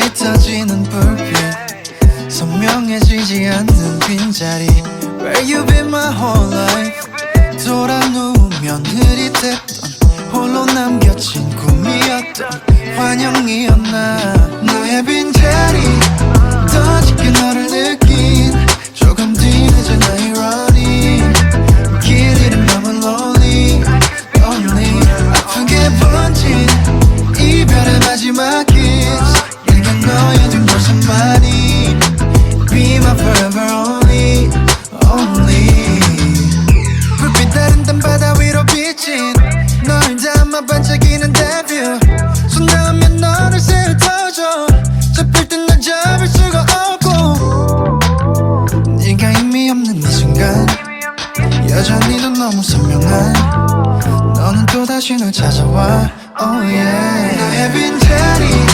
짙어지는 불빛 선명해지지 않는 빈자리. Where you been my whole life? 돌아 누우면 흐릿했던 홀로 남겨진 꿈이었던 환영이었나. 너의 빈자리 더 짙게 너를 느낀 조금 뒤 난 너는 또다시 널 찾아와. Oh yeah. 나의 빈자리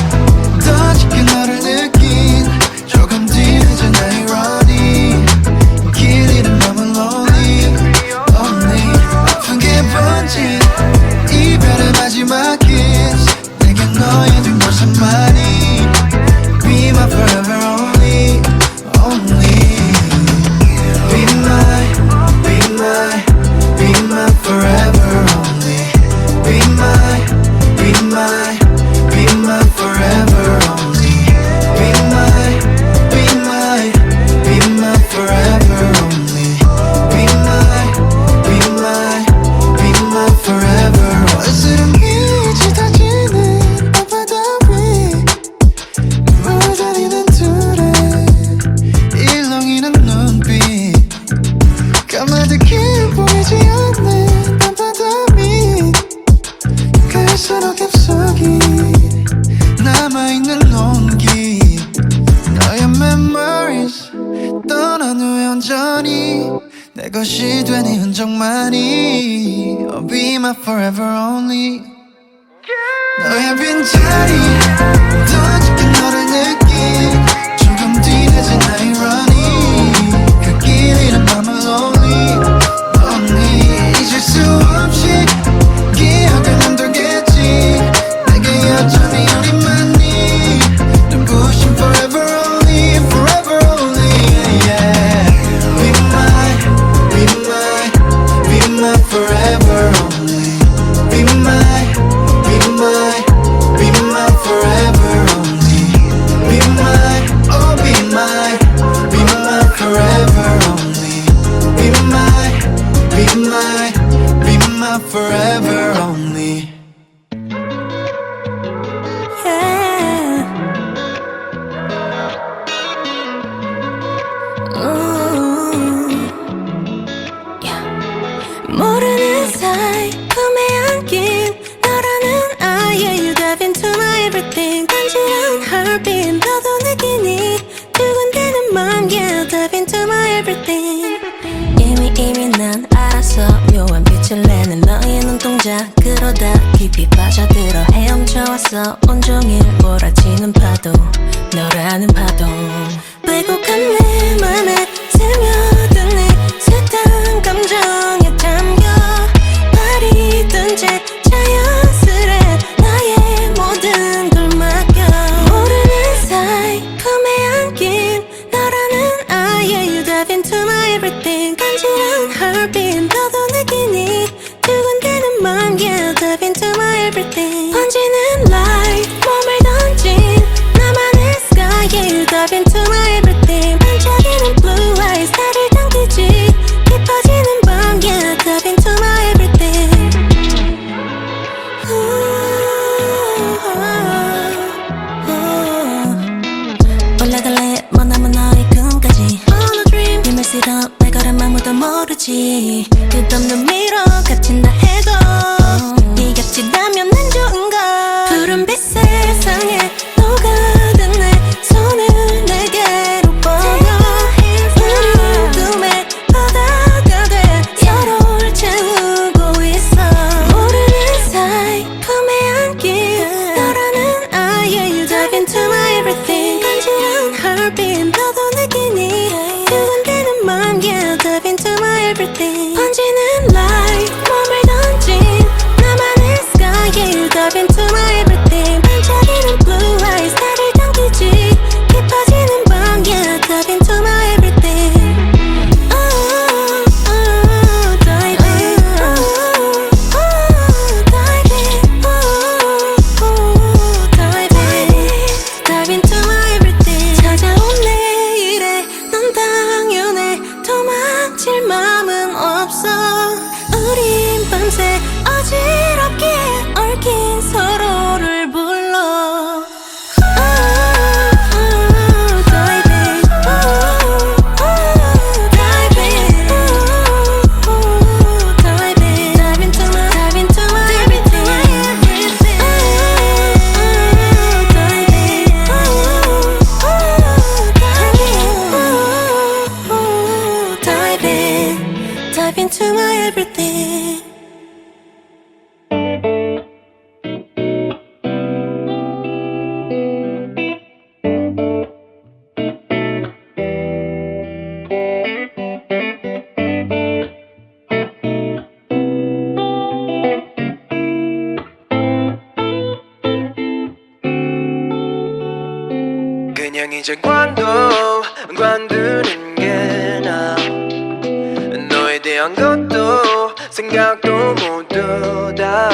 중요한 것도 생각도 모두 다.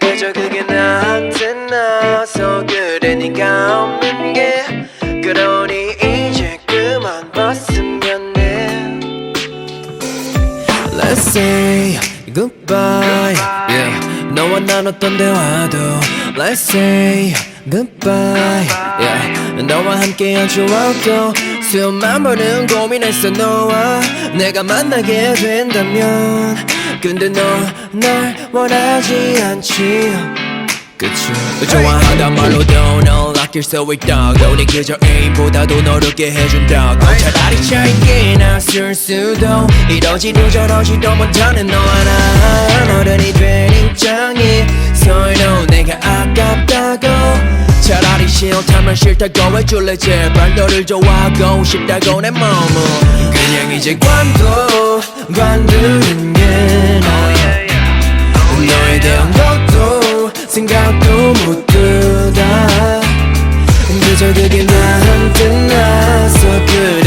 그저 그게 나한테 나서 그래 니가 없는 게. 그러니 이제 그만 봤으면 해. Let's say goodbye, Yeah. 너와 나눴던 대화도 Let's say goodbye, Yeah. 너와 함께한 추억도 수만 번은 고민했어 너와 내가 만나게 된다면. 근데 너날 원하지 않지. 그쵸 좋아한단 말로 don't know 아낄 수 있다고 내 계절 애인보다도 너롭게 해준다고. 차라리 차이게 나쓸 수도 이러지도 저러지도 못하는 너 하나 어른이 된 입장이 서로 내가 싫다고 해줄래 제발. 너를 좋아하고 싶다고 내 마음은. 그냥 이제 관둬 관두는 게나 너에 대한 것도 생각도 못 두다 그저 그게 나한테 나서 그래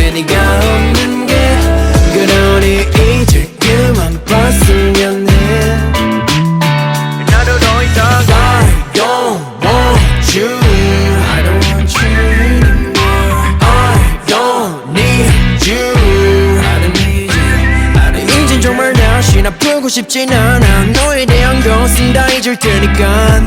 나쁘고 싶진 않아. 너에 대한 것은 다 잊을 테니까.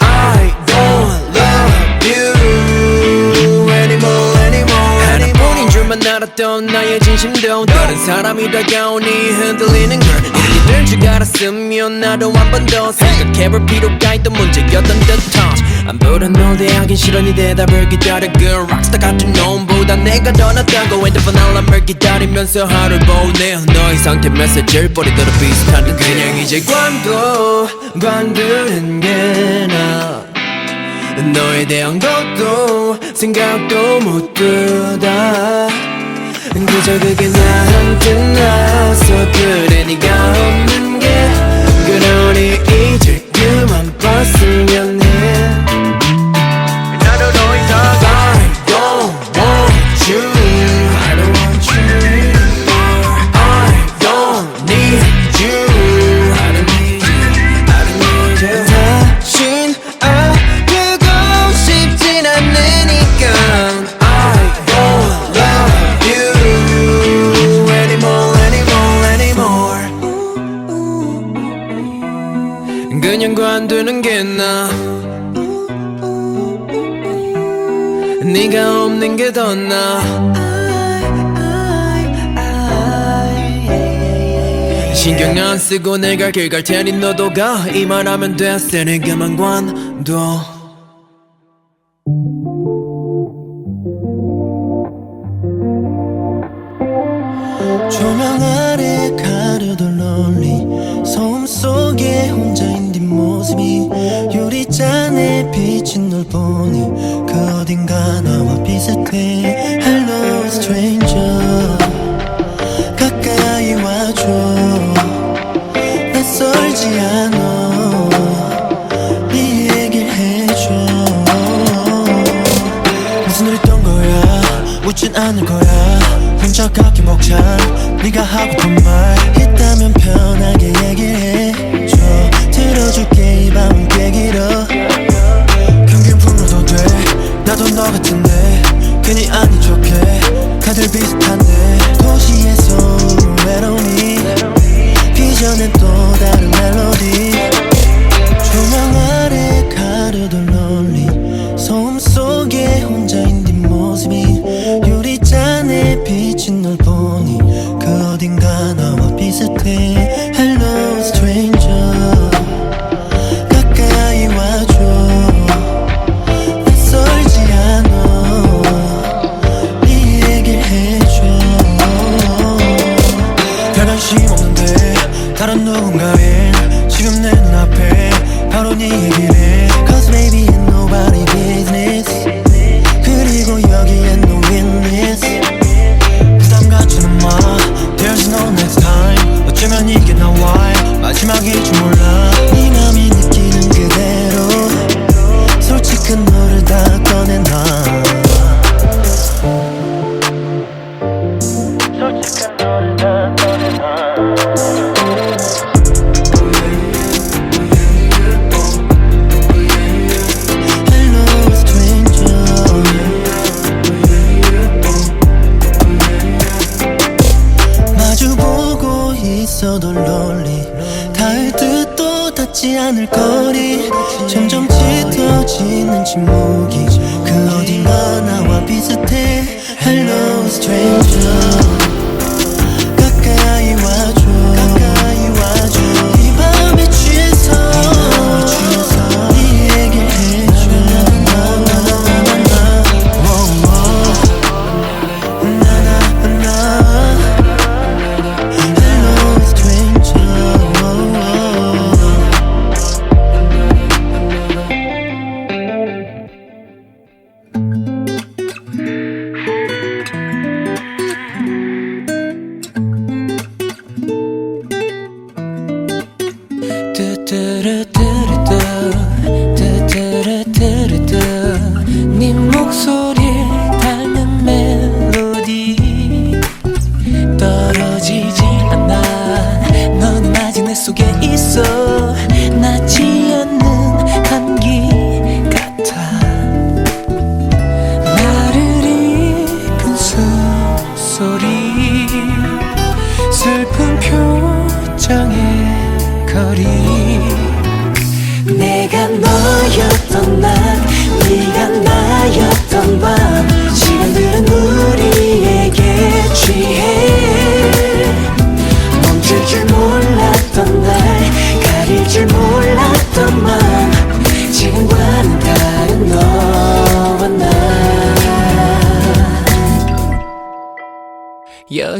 I don't love you anymore anymore 하나뿐인 줄만 알았던 나의 진심도 다른 사람이 다가오니 흔들리는 걸될줄 알았으면 나도 한 번 더 생각해볼 필요가 있던 문제였던 듯한 아무런 널 대하기 싫어 네 대답을 기다려 그 락스타 같은 놈보다 내가 더 낫다고 핸드폰 알람을 기다리면서 하루를 보내 너의 상태 메시지를 버리더라 비슷한 듯 그냥 이제 관둬 관두는 게나. 너에 대한 것도 생각도 못 두다. 그저 그게 나한테 나서 그래 네가 없는 게 그러니 이제 그만 봤으면 관두는 게 나아 네가 없는 게 더 나아 신경 안 쓰고 내가 길 갈 테니 너도 가. 이만하면 됐어 네가만 관둬 보니 그 어딘가 나와 비슷해. Hello stranger. 가까이 와줘. 낯설지 않아. 네 얘길 해줘. 무슨 일 있던 거야? 묻진 않을 거야. 혼자 갖기 벅찬 네가 하고픈 말 있다면 편하게 얘기해줘. 들어줄게 이 밤은 꽤 길어 같은데 괜히 아닌 척해 다들 비슷한 다른 침묵이 그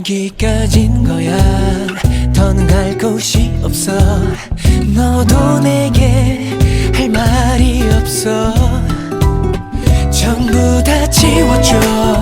여기까진 거야. 더는 갈 곳이 없어. 너도 내게 할 말이 없어. 전부 다 지워줘.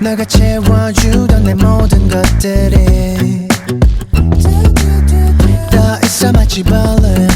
너가 채워주던 내 모든 것들이 더 있어 마치 벌레.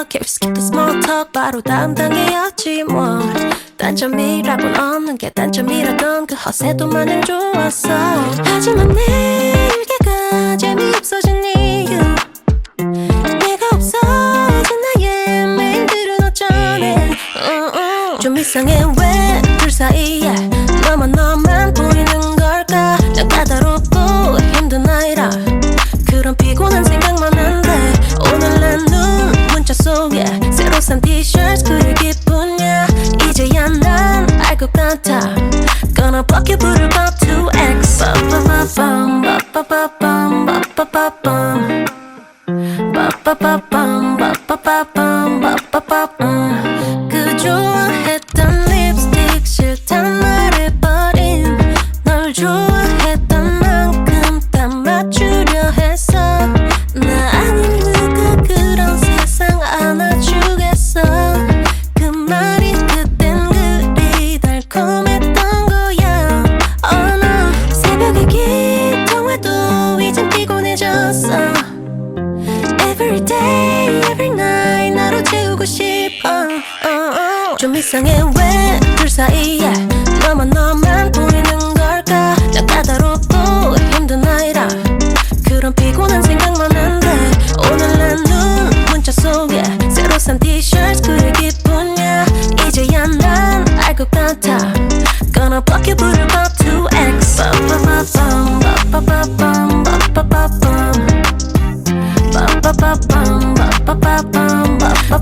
talk If skip the small talk 바로 담당해야지 뭐 단점이라곤 없는 게 단점이라던 그 허세도 마냥 좋았어. 하지만 내 일개가 재미없어진 이유. 내가 없어진 나의 메일들은 어쩌네. 음, 음. 좀 이상해 함께 부를까 2X 그 좋아.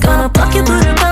Gonna block you 부를 거